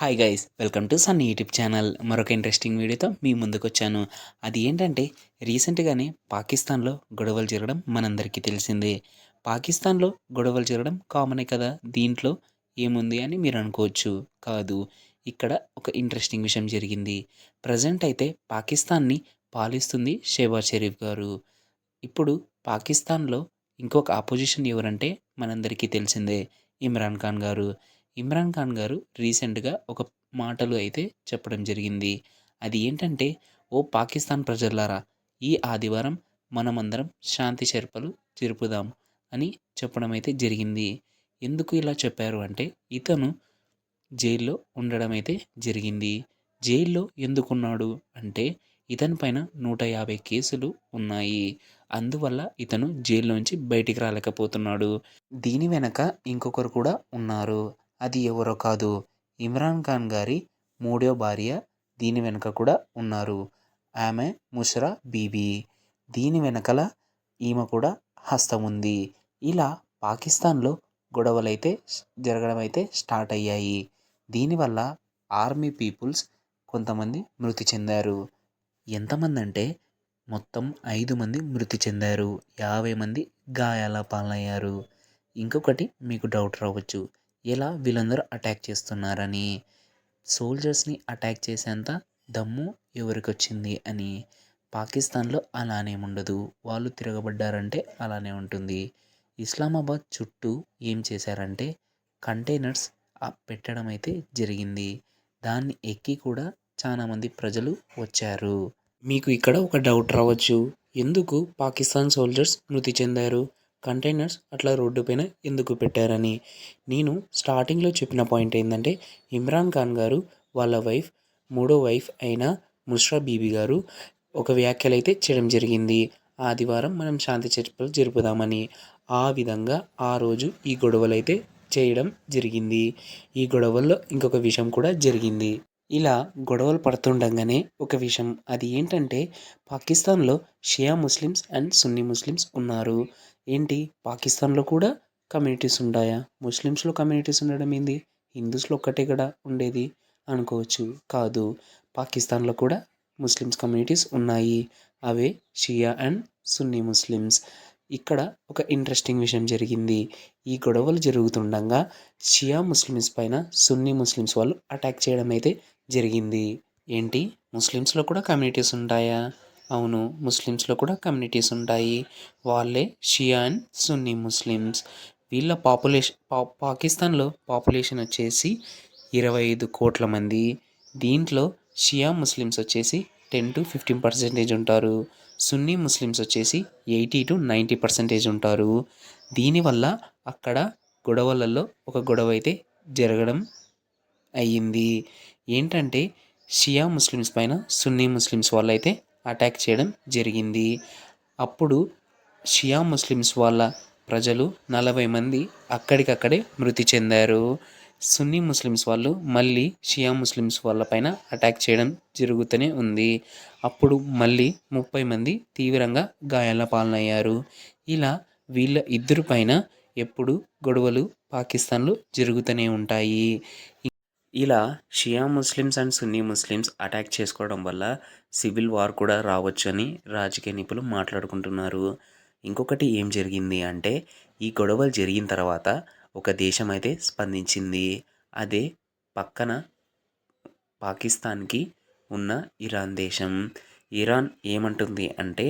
Hi guys welcome to Sun YouTube channel మరొక interesting వీడియోతో మీ ముందుకు వచ్చాను అది ఏంటంటే రీసెంట్గానే పాకిస్తాన్లో గొడవలు జరగడం మనందరికీ తెలిసిందే. పాకిస్తాన్లో గొడవలు జరగడం కామనే కదా? దీంట్లో ఏముంది అని మీరు అనుకోవచ్చు. కాదు ఇక్కడ ఒక ఇంట్రెస్టింగ్ విషయం జరిగింది. ప్రజెంట్ అయితే పాకిస్తాన్ని పాలిస్తుంది షేబాజ్ షరీఫ్ గారు. ఇప్పుడు పాకిస్తాన్లో ఇంకొక ఆపోజిషన్ ఎవరంటే మనందరికీ తెలిసిందే ఇమ్రాన్ ఖాన్ గారు. ఇమ్రాన్ ఖాన్ గారు రీసెంట్గా ఒక మాటలు అయితే చెప్పడం జరిగింది. అది ఏంటంటే ఓ పాకిస్తాన్ ప్రజలారా ఈ ఆదివారం మనమందరం శాంతి చర్పలు జరుపుదాం అని చెప్పడం అయితే జరిగింది. ఎందుకు ఇలా చెప్పారు అంటే ఇతను జైల్లో ఉండడం అయితే జరిగింది. జైల్లో ఎందుకున్నాడు అంటే ఇతని పైన నూట యాభై కేసులు ఉన్నాయి. అందువల్ల ఇతను జైల్లోంచి బయటికి రాలేకపోతున్నాడు. దీని వెనక ఇంకొకరు కూడా ఉన్నారు. అది ఎవరో కాదు. ఇమ్రాన్ ఖాన్ గారి మూడో భార్య దీని వెనుక కూడా ఉన్నారు. ఆమె ముషరా బీబీ. దీని వెనకల ఈమె కూడా హస్తం ఉంది. ఇలా పాకిస్తాన్లో గొడవలైతే జరగడం అయితే స్టార్ట్ అయ్యాయి. దీనివల్ల ఆర్మీ పీపుల్స్ కొంతమంది మృతి చెందారు. ఎంతమంది అంటే మొత్తం ఐదు మంది మృతి చెందారు. యాభై మంది గాయాల పాలయ్యారు. ఇంకొకటి మీకు డౌట్ రావచ్చు. ఎలా వీళ్ళందరూ అటాక్ చేస్తున్నారని సోల్జర్స్ని అటాక్ చేసేంత దమ్ము ఎవరికి వచ్చింది అని పాకిస్తాన్లో అలానే ఉండదు. వాళ్ళు తిరగబడ్డారంటే అలానే ఉంటుంది. ఇస్లామాబాద్ చుట్టూ ఏం చేశారంటే కంటైనర్స్ పెట్టడం అయితే జరిగింది. దాన్ని ఎక్కి కూడా చాలామంది ప్రజలు వచ్చారు. మీకు ఇక్కడ ఒక డౌట్ రావచ్చు. ఎందుకు పాకిస్తాన్ సోల్జర్స్ మృతి చెందారు? కంటైనర్స్ అట్లా రోడ్డు పైన ఎందుకు పెట్టారని. నేను స్టార్టింగ్లో చెప్పిన పాయింట్ ఏంటంటే ఇమ్రాన్ ఖాన్ గారు వాళ్ళ వైఫ్ మూడో వైఫ్ అయిన ముష్రా బీబీ గారు ఒక వ్యాఖ్యలు అయితే చేయడం జరిగింది. ఆదివారం మనం శాంతి చర్చలు జరుపుదామని. ఆ విధంగా ఆ రోజు ఈ గొడవలు అయితే చేయడం జరిగింది. ఈ గొడవల్లో ఇంకొక విషయం కూడా జరిగింది. ఇలా గొడవలు పడుతుండగానే ఒక విషయం అది ఏంటంటే పాకిస్తాన్లో Shia Muslims and Sunni Muslims ఉన్నారు. ఏంటి? పాకిస్తాన్లో కూడా కమ్యూనిటీస్ ఉంటాయా ముస్లిమ్స్లో కమ్యూనిటీస్ ఉండడం ఏంది? హిందూస్లో ఒక్కటే కదా ఉండేది అనుకోవచ్చు. కాదు పాకిస్తాన్లో కూడా ముస్లిమ్స్ కమ్యూనిటీస్ ఉన్నాయి. అవే షియా అండ్ సున్నీ ముస్లిమ్స్. ఇక్కడ ఒక ఇంట్రెస్టింగ్ విషయం జరిగింది. ఈ గొడవలు జరుగుతుండగా షియా ముస్లిమ్స్ పైన సున్నీ ముస్లిమ్స్ వాళ్ళు అటాక్ చేయడం అయితే జరిగింది. ఏంటి? ముస్లిమ్స్లో కూడా కమ్యూనిటీస్ ఉంటాయా? అవును ముస్లిమ్స్లో కూడా కమ్యూనిటీస్ ఉంటాయి. వాళ్ళే షియా అండ్ సున్నీ ముస్లిమ్స్. వీళ్ళ పాపులేషన్ పా పాకిస్తాన్లో పాపులేషన్ వచ్చేసి ఇరవై ఐదు కోట్ల మంది. దీంట్లో షియా ముస్లిమ్స్ వచ్చేసి టెన్ టు ఫిఫ్టీన్ పర్సెంటేజ్ ఉంటారు. సున్నీ ముస్లిమ్స్ వచ్చేసి ఎయిటీ టు నైంటీ పర్సెంటేజ్ ఉంటారు. దీనివల్ల అక్కడ గొడవలలో ఒక గొడవ అయితే జరగడం అయ్యింది. ఏంటంటే షియా ముస్లిమ్స్ పైన సున్నీ ముస్లిమ్స్ వాళ్ళైతే అటాక్ చేయడం జరిగింది. అప్పుడు షియా ముస్లిమ్స్ వాళ్ళ ప్రజలు నలభై మంది అక్కడికక్కడే మృతి చెందారు. సున్నీ ముస్లిమ్స్ వాళ్ళు మళ్ళీ షియా ముస్లిమ్స్ వాళ్ళ పైన అటాక్ చేయడం జరుగుతూనే ఉంది. అప్పుడు మళ్ళీ ముప్పై మంది తీవ్రంగా గాయాల పాలనయ్యారు ఇలా వీళ్ళ ఇద్దరు పైన ఎప్పుడు గొడవలు పాకిస్తాన్లో జరుగుతూనే ఉంటాయి. ఇలా Shia Muslims and Sunni Muslims attack చేసుకోవడం వల్ల సివిల్ వార్ కూడా రావచ్చు అని రాజకీయ నిపుణులు మాట్లాడుకుంటున్నారు. ఇంకొకటి ఏం జరిగింది అంటే ఈ గొడవలు జరిగిన తర్వాత ఒక దేశం అయితే స్పందించింది. అదే పక్కన పాకిస్తాన్కి ఉన్న ఇరాన్ దేశం. ఇరాన్ ఏమంటుంది అంటే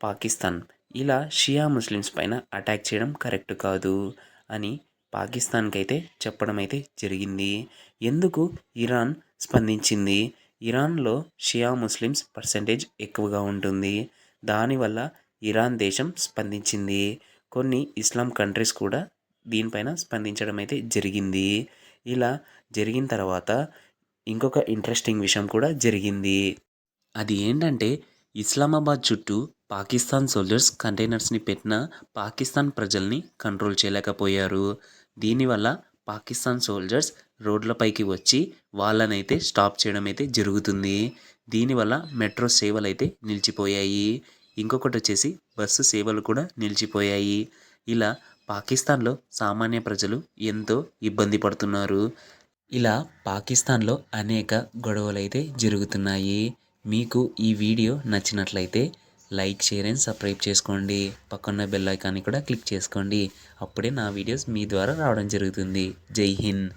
పాకిస్తాన్ ఇలా షియా ముస్లిమ్స్ పైన అటాక్ చేయడం కరెక్ట్ కాదు అని పాకిస్తాన్కైతే చెప్పడం అయితే జరిగింది. ఎందుకు ఇరాన్ స్పందించింది? ఇరాన్లో షియా ముస్లిమ్స్ పర్సంటేజ్ ఎక్కువగా ఉంటుంది. దానివల్ల ఇరాన్ దేశం స్పందించింది. కొన్ని ఇస్లాం కంట్రీస్ కూడా దీనిపైన స్పందించడం అయితే జరిగింది. ఇలా జరిగిన తర్వాత ఇంకొక ఇంట్రెస్టింగ్ విషయం కూడా జరిగింది. అది ఏంటంటే ఇస్లామాబాద్ చుట్టూ పాకిస్తాన్ సోల్జర్స్ కంటైనర్స్ని పెట్టిన పాకిస్తాన్ ప్రజల్ని కంట్రోల్ చేయలేకపోయారు. దీనివల్ల పాకిస్తాన్ సోల్జర్స్ రోడ్లపైకి వచ్చి వాళ్ళనైతే స్టాప్ చేయడం అయితే జరుగుతుంది. దీనివల్ల మెట్రో సేవలు అయితే నిలిచిపోయాయి. ఇంకొకటి వచ్చేసి బస్సు సేవలు కూడా నిలిచిపోయాయి. ఇలా పాకిస్తాన్లో సామాన్య ప్రజలు ఎంతో ఇబ్బంది పడుతున్నారు. ఇలా పాకిస్తాన్లో అనేక గొడవలు అయితే జరుగుతున్నాయి. మీకు ఈ వీడియో నచ్చినట్లయితే లైక్ షేర్ అండ్ సబ్స్క్రైబ్ చేసుకోండి. పక్కన్న బెల్ ఐకాన్ని కూడా క్లిక్ చేసుకోండి. అప్పుడే నా వీడియోస్ మీ ద్వారా రావడం జరుగుతుంది. జై హింద్.